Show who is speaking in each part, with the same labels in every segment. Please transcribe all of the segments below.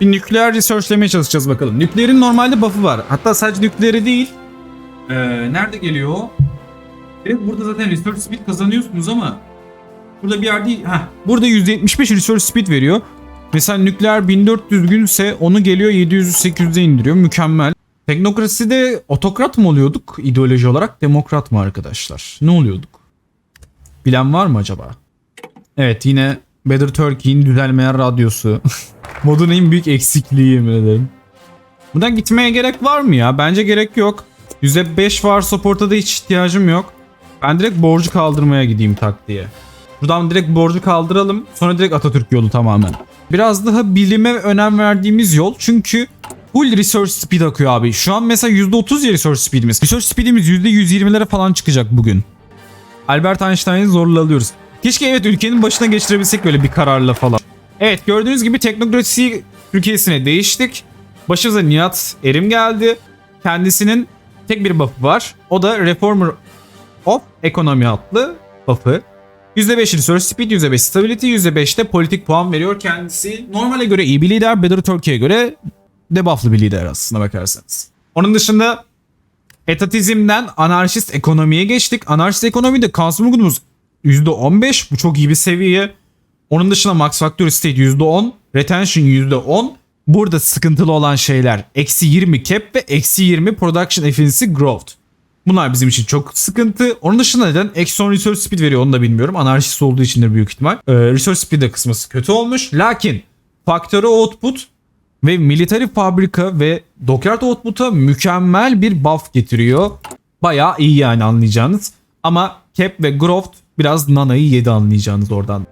Speaker 1: Bir nükleer researchlemeye çalışacağız bakalım. Nükleerin normalde buff'ı var. Hatta sadece nükleeri değil. Ee, nerede geliyor o? Evet burada zaten research speed kazanıyorsunuz ama burada bir yerde heh, burada %75 research speed veriyor. Mesela nükleer 1400 günse onu geliyor 700-800'e indiriyor. Mükemmel. Teknokraside otokrat mı oluyorduk ideoloji olarak? Demokrat mı arkadaşlar? Ne oluyorduk? Bilen var mı acaba? Evet yine Better Turkey'in düzelmeyen radyosu. Modun en büyük eksikliği yemin ederim. Buradan gitmeye gerek var mı ya? Bence gerek yok. %5 var support'a da hiç ihtiyacım yok. Ben direkt borcu kaldırmaya gideyim tak diye. Buradan direkt borcu kaldıralım. Sonra direkt Atatürk yolu tamamen. Biraz daha bilime önem verdiğimiz yol. Çünkü full research speed akıyor abi. Şu an mesela %30 ya research speedimiz. Research speedimiz %120'lere falan çıkacak bugün. Albert Einstein'ı zorla alıyoruz. Keşke evet ülkenin başına geçirebilsek böyle bir kararla falan. Evet gördüğünüz gibi teknokrasi Türkiye'sine değiştik. Başımıza Nihat Erim geldi. Kendisinin tek bir buff'ı var. O da Reformer of Economy adlı buff'ı. %5 research speed, %5 stability, %5 de politik puan veriyor kendisi. Normale göre iyi bir lider, Better Turkey'e göre debufflı bir lider aslında bakarsanız. Onun dışında etatizmden anarşist ekonomiye geçtik. Anarşist ekonomide Kasımugumuz %15 bu çok iyi bir seviye. Onun dışında max factor state %10, retention %10. Burada sıkıntılı olan şeyler eksi 20 cap ve eksi 20 production efficiency growth. Bunlar bizim için çok sıkıntı. Onun dışında neden? 10 research speed veriyor onu da bilmiyorum. Anarşist olduğu içindir büyük ihtimal. Ee, research speed'e kısması kötü olmuş. Lakin factory output ve military fabrika ve dockyard output'a mükemmel bir buff getiriyor. Bayağı iyi yani anlayacağınız. Ama cap ve growth biraz nanayı yedi anlayacağınız oradan.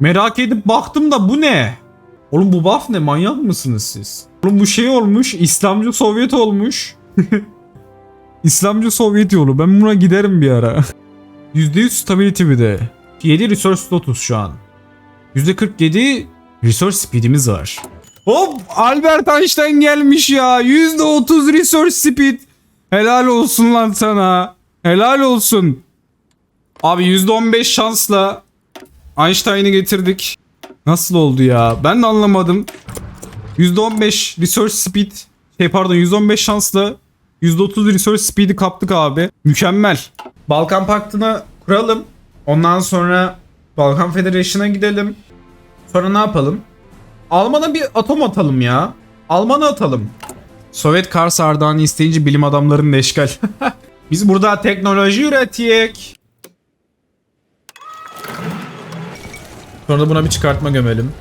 Speaker 1: Merak edip baktım da bu ne? Oğlum bu buff ne? Manyak mısınız siz? Oğlum bu şey olmuş. İslamcı Sovyet olmuş. İslamcı Sovyet yolu. Ben buna giderim bir ara. %100 stability bir de. 7 resource status şu an. %47 resource speed'imiz var. Hop Albert Einstein gelmiş ya. %30 resource speed. Helal olsun lan sana. Helal olsun. Abi %15 şansla Einstein'ı getirdik. Nasıl oldu ya? Ben de anlamadım. %15 research speed şey pardon 115 şansla %30 research speed'i kaptık abi. Mükemmel. Balkan Paktı'nı kuralım. Ondan sonra Balkan Federation'a gidelim. Sonra ne yapalım? Alman'a bir atom atalım ya. Alman'a atalım. Sovyet Kars Ardahan'ı isteyince bilim adamlarının eşkal. Biz burada teknoloji üretiyek. Sonra da buna bir çıkartma gömelim.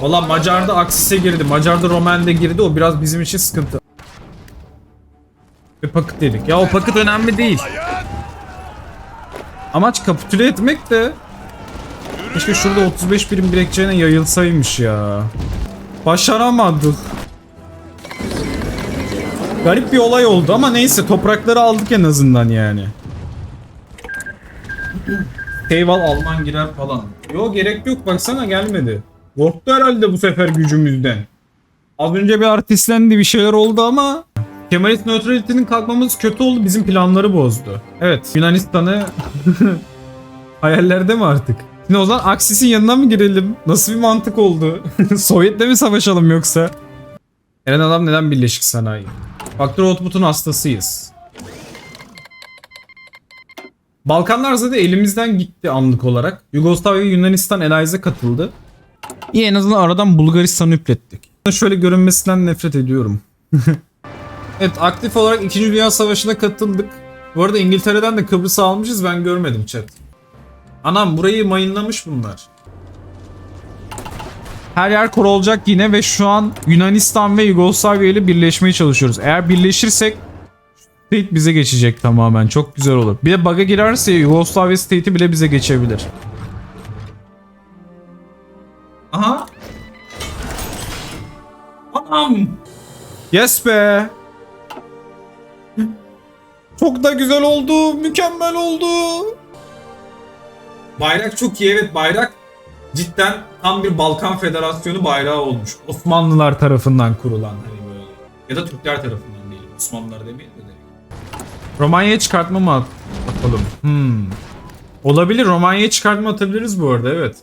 Speaker 1: Valla Macar'da Aksis'e girdi. Macar'da Roman'de girdi. O biraz bizim için sıkıntı. Ve paket dedik. Ya o paket önemli değil. Amaç kapitüle etmek de Keşke şurada 35 birim bilekçeğine yayılsaymış ya. Başaramadık. Garip bir olay oldu ama neyse toprakları aldık en azından yani. Eyval Alman girer falan. Yo gerek yok baksana gelmedi. Korktu herhalde bu sefer gücümüzden. Az önce bir artistlendi bir şeyler oldu ama Kemalist neutrality'nin kalkmamız kötü oldu bizim planları bozdu. Evet Yunanistan'ı hayallerde mi artık? Şimdi o zaman Aksis'in yanına mı girelim? Nasıl bir mantık oldu? Sovyet'le mi savaşalım yoksa? Eren adam neden Birleşik Sanayi? Faktör output'un hastasıyız. Balkanlar zaten elimizden gitti anlık olarak. Yugoslavya Yunanistan Allies'e katıldı. İyi en azından aradan Bulgaristan'ı üplettik. Şöyle görünmesinden nefret ediyorum. evet aktif olarak 2. Dünya Savaşı'na katıldık. Bu arada İngiltere'den de Kıbrıs'ı almışız ben görmedim chat. Anam burayı mayınlamış bunlar. Her yer kor olacak yine ve şu an Yunanistan ve Yugoslavya ile birleşmeye çalışıyoruz. Eğer birleşirsek State bize geçecek tamamen. Çok güzel olur. Bir de bug'a girerse Yugoslavya State'i bile bize geçebilir. Aha. Anam. Yes be. Çok da güzel oldu. Mükemmel oldu. Bayrak çok iyi evet bayrak cidden tam bir Balkan Federasyonu bayrağı olmuş. Osmanlılar tarafından kurulan hani böyle. Ya da Türkler tarafından değil. Osmanlılar demeyelim de. Romanya'ya çıkartma mı at- atalım? Hmm. Olabilir Romanya'ya çıkartma atabiliriz bu arada evet.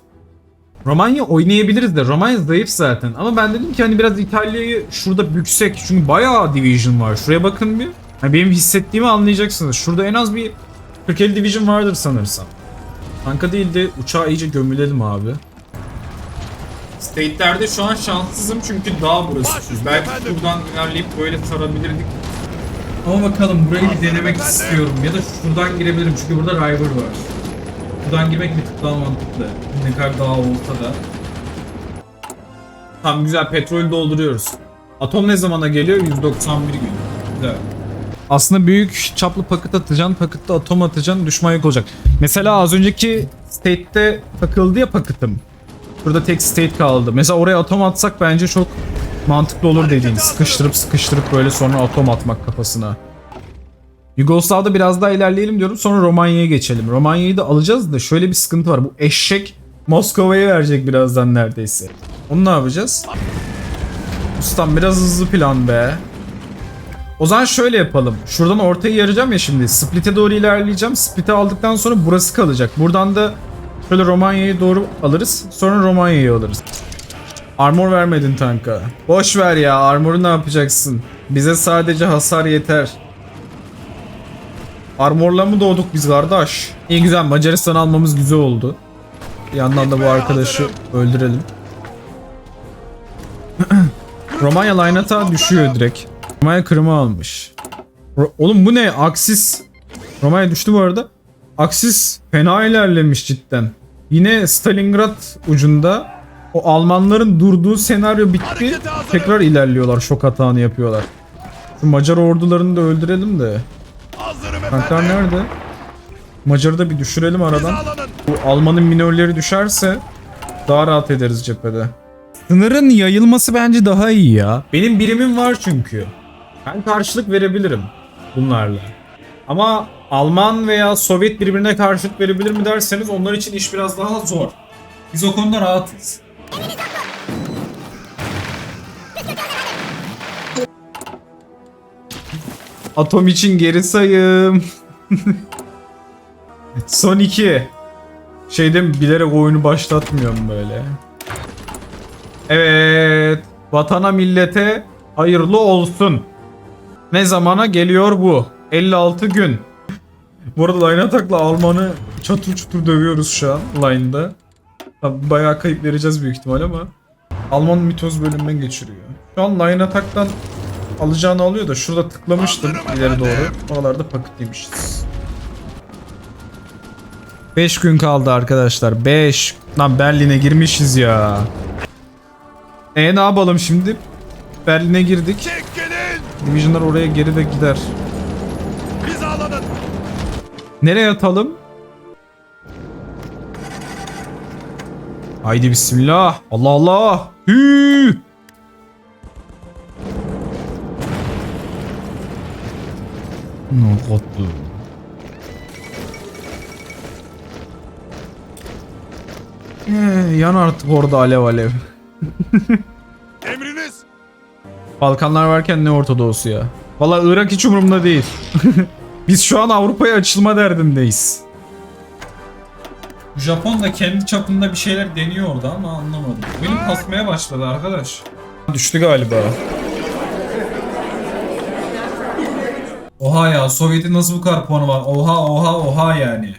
Speaker 1: Romanya oynayabiliriz de Romanya zayıf zaten. Ama ben dedim ki hani biraz İtalya'yı şurada büksek. Çünkü bayağı division var. Şuraya bakın bir. Yani benim hissettiğimi anlayacaksınız. Şurada en az bir 40-50 division vardır sanırsam. Tanka değil de uçağa iyice gömülelim abi. State'lerde şu an şanssızım çünkü dağ burası. Belki buradan ilerleyip böyle sarabilirdik. Ama bakalım burayı bir denemek istiyorum. Ya da şuradan girebilirim çünkü burada river var. Buradan girmek bir tık daha mantıklı. Ne kadar dağ olsa da. Tamam güzel petrol dolduruyoruz. Atom ne zamana geliyor? 191 gün. Güzel. Aslında büyük çaplı paket atacaksın, pakette atom atacaksın, düşman yok olacak. Mesela az önceki state'te takıldı ya paketim. Burada tek state kaldı. Mesela oraya atom atsak bence çok mantıklı olur dediğin. Sıkıştırıp sıkıştırıp böyle sonra atom atmak kafasına. Yugoslav'da biraz daha ilerleyelim diyorum. Sonra Romanya'ya geçelim. Romanya'yı da alacağız da şöyle bir sıkıntı var. Bu eşek Moskova'ya verecek birazdan neredeyse. Onu ne yapacağız? Ustam biraz hızlı plan be. O zaman şöyle yapalım. Şuradan ortayı yarayacağım ya şimdi. Split'e doğru ilerleyeceğim. Split'i aldıktan sonra burası kalacak. Buradan da şöyle Romanya'yı doğru alırız. Sonra Romanya'yı alırız. Armor vermedin tanka. Boş ver ya. Armoru ne yapacaksın? Bize sadece hasar yeter. Armorla mı doğduk biz kardeş? İyi güzel Macaristan almamız güzel oldu. Bir yandan da bu arkadaşı öldürelim. Romanya attack düşüyor direkt. Romanya Kırım'ı almış. Ro- Oğlum bu ne? Aksis. Romanya düştü bu arada. Aksis fena ilerlemiş cidden. Yine Stalingrad ucunda o Almanların durduğu senaryo bitti. Tekrar ilerliyorlar. Şok hatağını yapıyorlar. Şu Macar ordularını da öldürelim de. Tanklar nerede? Macar'ı da bir düşürelim aradan. Bu Alman'ın minörleri düşerse daha rahat ederiz cephede. Sınırın yayılması bence daha iyi ya. Benim birimim var çünkü. Ben karşılık verebilirim bunlarla. Ama Alman veya Sovyet birbirine karşılık verebilir mi derseniz onlar için iş biraz daha zor. Biz o konuda rahatız. Atom için geri sayım. Son 2. Şeyden bilerek oyunu başlatmıyorum böyle. Evet. Vatana millete hayırlı olsun. Ne zamana geliyor bu? 56 gün. Bu arada Line Attack'la Alman'ı çatır çutur dövüyoruz şu an line'da. Tabi bayağı kayıp vereceğiz büyük ihtimal ama. Alman mitoz bölümünden geçiriyor. Şu an Line Attack'tan alacağını alıyor da şurada tıklamıştım ileri doğru. Oralarda paket yemişiz. 5 gün kaldı arkadaşlar. 5. Lan Berlin'e girmişiz ya. E ne yapalım şimdi? Berlin'e girdik. Division'lar oraya geri de gider. Nereye atalım? Haydi bismillah. Allah Allah. Hü. Ne katlı. Ee, yan artık orada alev alev.
Speaker 2: Emriniz.
Speaker 1: Balkanlar varken ne Orta Doğusu ya. Valla Irak hiç umurumda değil. Biz şu an Avrupa'ya açılma derdindeyiz. Japon da kendi çapında bir şeyler deniyor orada ama anlamadım. Benim kasmaya başladı arkadaş. Düştü galiba. Oha ya Sovyet'in nasıl bu kadar puanı var? Oha oha oha yani.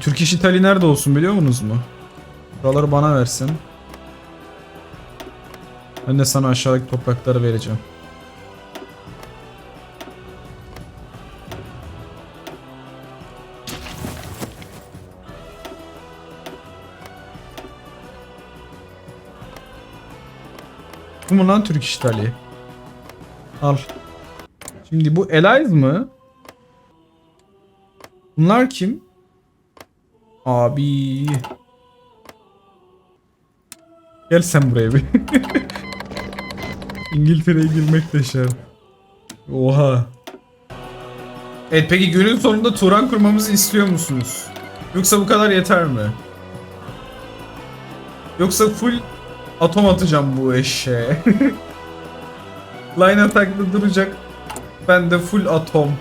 Speaker 1: Türk iş İtali nerede olsun biliyor musunuz mu? Buraları bana versin. Ben de sana aşağıdaki toprakları vereceğim. Bu mu lan Türk işgali? Al. Şimdi bu Eliz mı? Bunlar kim? Abi. Gel sen buraya bir. İngiltere'ye girmek de şart. Oha. Evet peki günün sonunda Turan kurmamızı istiyor musunuz? Yoksa bu kadar yeter mi? Yoksa full atom atacağım bu eşeğe. Line attack'ta duracak. Ben de full atom.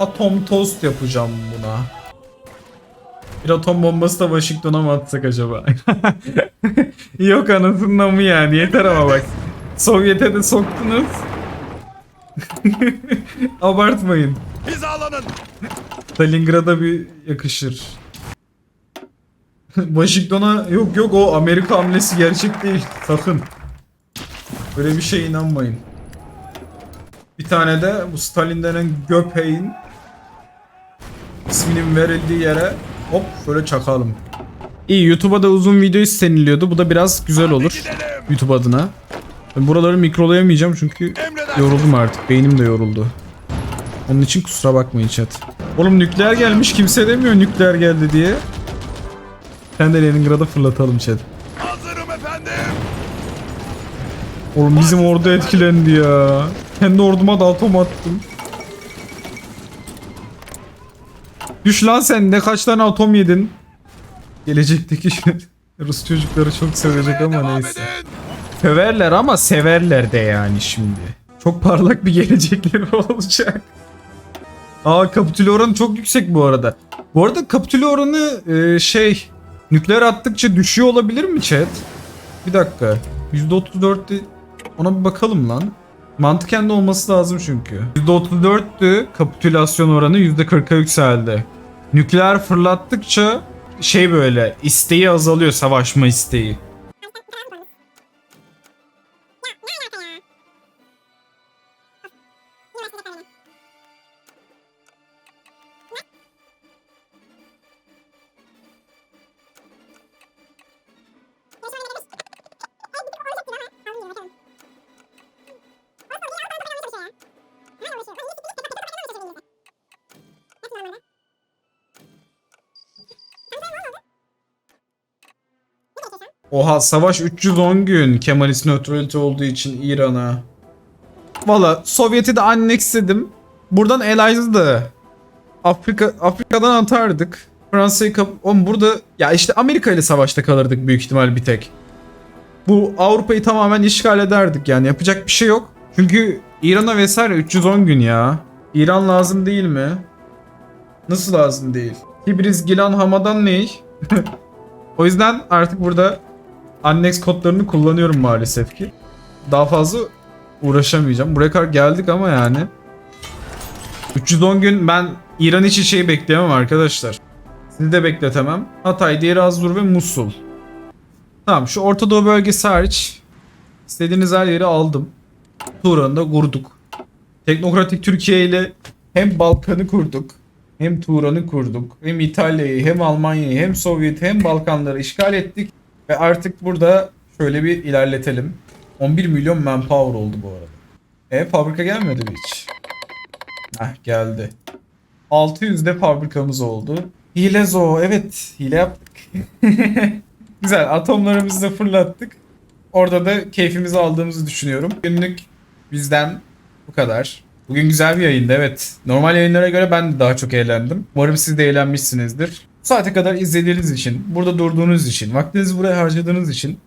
Speaker 1: Atom toast yapacağım buna. Bir atom bombası da Washington'a mı atsak acaba? Yok anasından mı yani yeter ama bak. Sovyet'e de soktunuz. Abartmayın.
Speaker 2: Hizalanın.
Speaker 1: Stalingrad'a bir yakışır. Washington'a yok yok o Amerika hamlesi gerçek değil. Sakın. Böyle bir şeye inanmayın. Bir tane de bu Stalin denen göpeğin isminin verildiği yere hop şöyle çakalım. İyi YouTube'a da uzun video isteniliyordu. Bu da biraz güzel olur. YouTube adına. Ben buraları mikrolayamayacağım çünkü yoruldum artık. Beynim de yoruldu. Onun için kusura bakmayın chat. Oğlum nükleer gelmiş kimse demiyor nükleer geldi diye. Sen de Leningrad'a fırlatalım chat.
Speaker 2: Hazırım efendim.
Speaker 1: Oğlum bizim ordu etkilendi ya. Kendi orduma da atom attım. Düş lan sen de kaç tane atom yedin? Gelecekteki Rus çocukları çok sevecek ama neyse. Severler ama severler de yani şimdi. Çok parlak bir gelecekleri olacak. Aa kapitüle oranı çok yüksek bu arada. Bu arada kapitüle oranı e, şey nükleer attıkça düşüyor olabilir mi chat? Bir dakika. %34'tü. Ona bir bakalım lan. Mantıken de olması lazım çünkü. %34'tü kapitülasyon oranı %40'a yükseldi. Nükleer fırlattıkça şey böyle isteği azalıyor savaşma isteği. Oha savaş 310 gün Kemalist nötralite olduğu için İran'a. Valla Sovyet'i de anneksledim. Buradan Elias'ı da Afrika Afrika'dan atardık. Fransa'yı kap... Oğlum burada ya işte Amerika ile savaşta kalırdık büyük ihtimal bir tek. Bu Avrupa'yı tamamen işgal ederdik yani yapacak bir şey yok. Çünkü İran'a vesaire 310 gün ya. İran lazım değil mi? Nasıl lazım değil? Tibriz, Gilan, Hamadan ne? o yüzden artık burada Annex kodlarını kullanıyorum maalesef ki. Daha fazla uğraşamayacağım. Buraya kadar geldik ama yani. 310 gün ben İran için şey bekleyemem arkadaşlar. Sizi de bekletemem. Hatay, Diğer Azur ve Musul. Tamam şu Orta Doğu bölgesi hariç istediğiniz her yeri aldım. Turan'ı da kurduk. Teknokratik Türkiye ile hem Balkan'ı kurduk. Hem Turan'ı kurduk. Hem İtalya'yı hem Almanya'yı hem Sovyet'i hem Balkanları işgal ettik. Ve artık burada şöyle bir ilerletelim. 11 milyon manpower oldu bu arada. E fabrika gelmedi mi hiç? Heh geldi. 600 de fabrikamız oldu. Hile zo evet hile yaptık. Güzel atomlarımızı da fırlattık. Orada da keyfimizi aldığımızı düşünüyorum. Günlük bizden bu kadar. Bugün güzel bir yayındı evet. Normal yayınlara göre ben de daha çok eğlendim. Umarım siz de eğlenmişsinizdir. Saate kadar izlediğiniz için, burada durduğunuz için, vaktinizi buraya harcadığınız için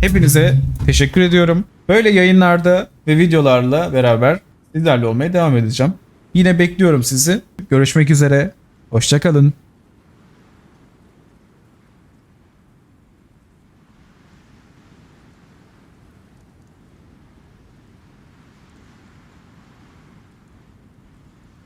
Speaker 1: hepinize teşekkür ediyorum. Böyle yayınlarda ve videolarla beraber sizlerle olmaya devam edeceğim. Yine bekliyorum sizi. Görüşmek üzere. Hoşçakalın.